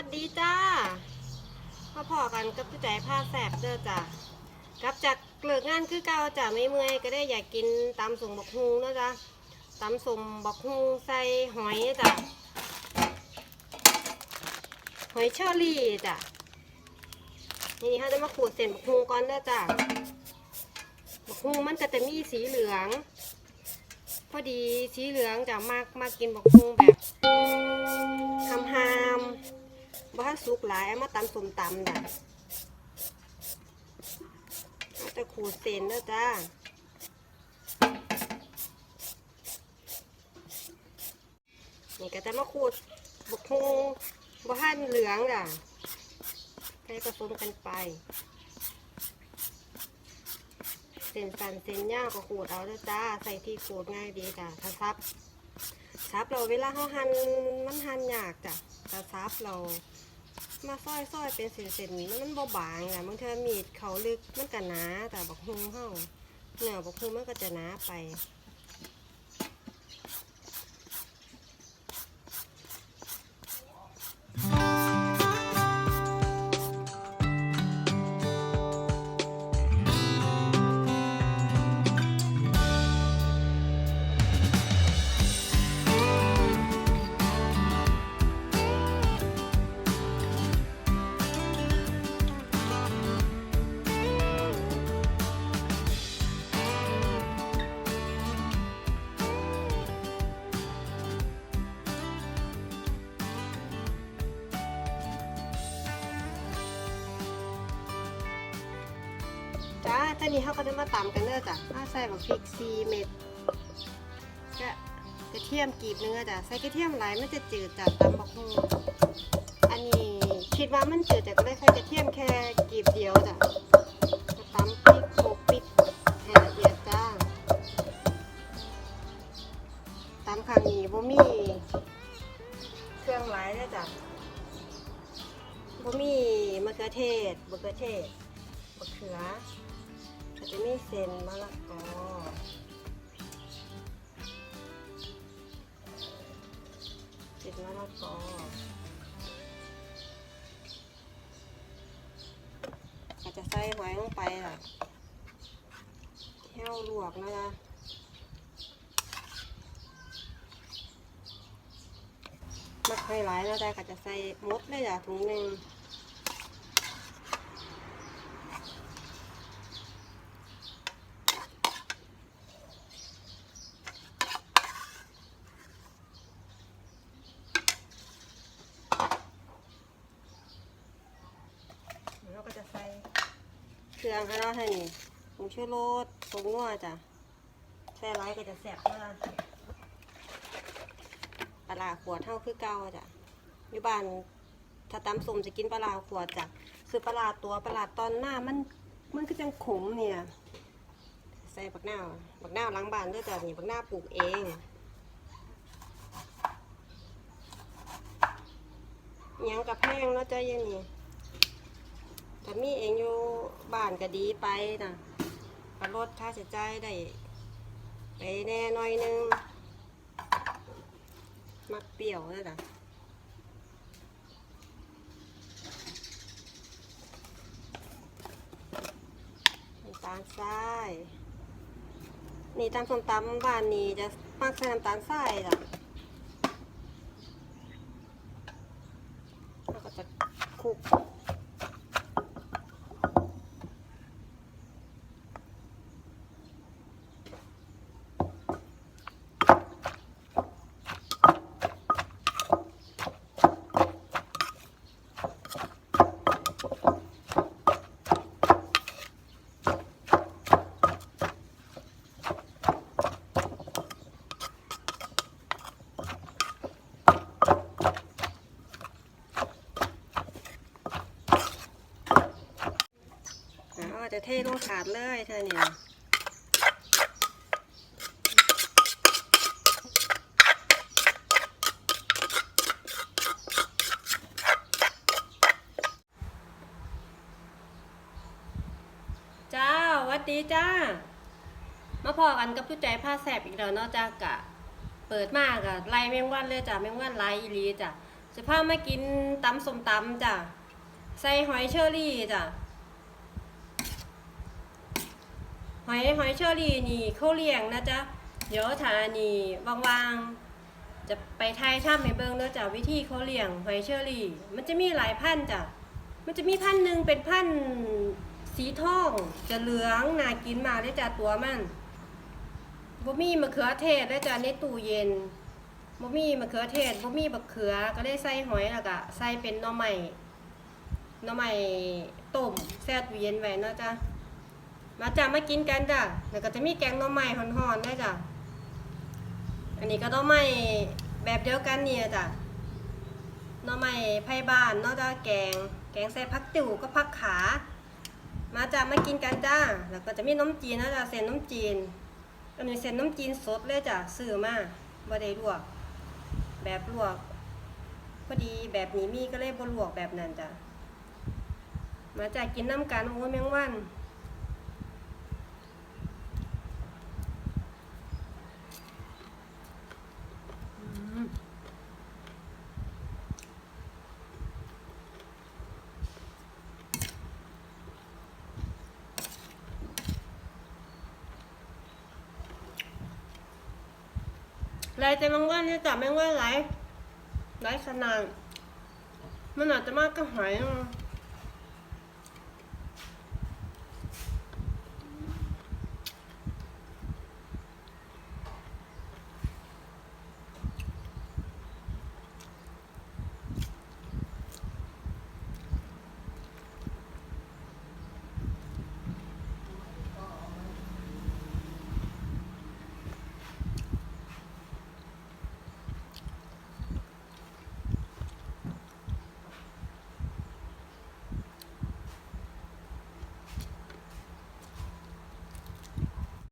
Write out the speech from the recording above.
วัสดีจ้าพ่อพอกันกับผู้ใจผ้าแสบเด้อจ้ะกลับจากเลิกงานคือเก่าจ้ะไม่เมื่อยก็ได้อยากกินตำส่งบักฮุงเนาะจ้ะตำส่งบักฮุงใส่หอยจ้ะหอยเชอรี่จ้ะนี่เขาจะมาขูดเส้นบักฮุงก่อนเด้อจ้ะบักฮุงมันก็จะมีสีเหลือง พอดีสีเหลืองจะมากมากกินบักฮุงแบบหามหาม บ่ให้สุกหลายเอามาตำส้มตำจ้ะเราจะขูดเส้นเด้อจ้านี่ก็จะมาขูดบกฮุงบ่ให้เหลืองจ้ะให้ผสมกันไป เส้นสันเส้นยาวก็ขูดเอาเด้อจ้า ใส่ที่ขูดง่ายดีจ้ะถ้าซับซับเราเวลาเขาหั่นมันหั่นยากจ้ะถ้าซับเรา มาซอยซอยเป็นเศษๆมันมันบ่บางแหละบางเทีมีดเขาลึกมันก็หนาแต่บักฮุงเฮาเนื้อบักฮุงมันก็จะหนาไป จ้าตอนนี้เขาก็จะมาตำกันเด้อจ้ะถ้าใส่บักพริกซีเม็ดก็กระเทียมกรีบเนื้อจ้ะใส่กระเทียมหลายมันจะจืดจ้ะตำบักฮูอันนี้คิดว่ามันจืดแต่ก็เลยใส่กระเทียมแค่กรีบเดียวจ้ะตำพริกโขลกพริกให้ละเอียดจ้าตำข้างนี้บ่มีเครื่องหลายเลยจ้ะบ่มีมะเขือเทศมะเขือเทศมะเขือ จจะมีเซนมะละกอเศษมะละกออาจจะใส่หอยลงไปล่ะแห้วลวกนะจ๊ะมักให้หลายนะจ๊ะก็จะใส่มดเลยจ้ะถุงหนึ่ง เราก็จะใส่เค รื่องให้เราให้นี่ผงชูรสผงนัวจ้ะใส่ไรก็จะแซ่บมากปลาขวดเท่าคือเก่าจ้ะอยู่บ้านถ้าตำส้มจะกินปลาขวดจ้ะคือปลาตัวปลาตอนหน้ามันมันก็จังขมเนี่ย ใส่บักหน้าบักนาล้างบ้านด้วยจ้ะนี่บักหน้าปลูกเองยังกับแพงเนาะจ้ะยังนี่ ถ้ามีเองอยู่บ้านก็ดีไปนะก็ลดค่าใช้จ่ายได้ไปแน่หน่อยหนึง มักเปรี้ยวเลยนะน้ำตาลทราย นี่ตำส้มตำบ้านนี้จะมักใส่น้ำตาลทรายจ้ะ จะเทลงถาดเลยเธอเนี่ยจ้าวัดดีจ้า มาพอกันกับผู้ใจผ้าแสบอีกแล้วเนาะจ้ากะ เปิดมากอะไล่แมงวันเลยจ้ะแมงวันไล่อีลีจ้ะจะพามากินตำส้มตำจ้ะใส่หอยเชอรี่จ้ะ หอยหอยเชอรี่นี่เขาเลี้ยงนะจ๊ะเดี๋ยวถ้านี่ว่างๆจะไปไทยถ้ำให้เบิ่งเด้อจ้ะวิธีเขาเลี้ยงหอยเชอรี่ มันจะมีหลายพันจ้ะมันจะมีพันหนึ่งเป็นพันสีทองจะเหลืองน่ากินมากเลยจ้ะตัวมันบ่มีมะเขือเทศเลยจ้ะในตู้เย็นบ่มีมะเขือเทศบ่มีบักเขือก็ได้ใส่หอยแล้วก็ใส่เป็นหน่อไม้หน่อไม้ต้มแช่ตู้เย็นไว้เนาะจ้ะ มาจ้ะมากินกันจ้ะแล้วก็จะมีแกงหน่อไม้ห่อนๆด้วยจ้ะอันนี้ก็น่อไม้แบบเดียวกันเนี่ยจ้ะหน่อไม้ไผ่บ้านเนาะจ้ะแกง แกงใส่ผักติ๋วก็ผักขา มาจ้ะมากินกันจ้าแล้วก็จะมีน้ำจีนนะจ้ะเส้นน้ำจีน อันนี้เส้นน้ำจีนสดเลยจ้ะซื้อมาบ่ได้ลวก แบบลวกพอดีแบบนี้มีก็เลยบ่ลวกแบบนั้นจ้ะมาจ้ะกินน้ำกันโอ้ยแมงวัน ลายแต่แมงวันเนี่ยจับแมงว่าไหลไหลขนาดมันอาจจะมากก็หายอะ